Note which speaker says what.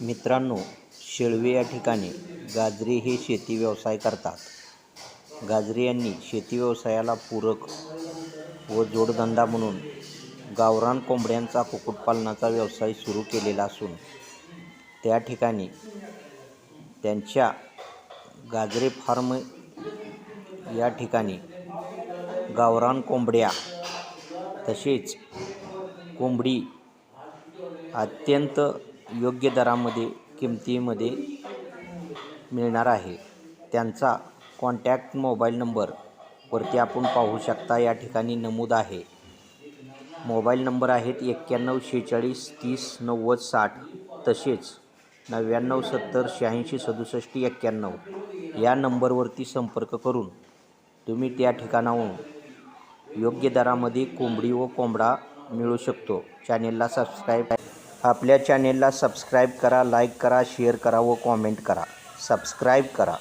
Speaker 1: मित्रांनो शेळवे या ठिकाणी गाजरे हे शेती व्यवसाय करतात. गाजरे यांनी शेती व्यवसायाला पूरक व जोडधंदा म्हणून गावरान कोंबड्यांचा कुक्कुटपालनाचा व्यवसाय सुरू केलेला असून त्या ठिकाणी त्यांच्या गाजरे फार्म या ठिकाणी गावरान कोंबड्या तसेच कोंबडी अत्यंत योग्य दरामध्ये किमतीमध्ये मिळणार आहे. त्यांचा कॉन्टॅक्ट मोबाईल नंबर वरती आपण पाहू शकता या ठिकाणी नमूद आहे. मोबाईल नंबर आहेत एक्क्याण्णव शेहेचाळीस तीस नव्वद साठ तसेच नव्याण्णव सत्तर शहाऐंशी सदुसष्ट एक्क्याण्णव. या नंबरवरती संपर्क करून तुम्ही त्या ठिकाणाहून योग्य दरामध्ये कोंबडी व कोंबडा मिळू शकतो. चॅनेलला सबस्क्राईब आपल्या चॅनेलला सबस्क्राईब करा लाईक करा शेअर करा व कॉमेंट करा. सबस्क्राईब करा.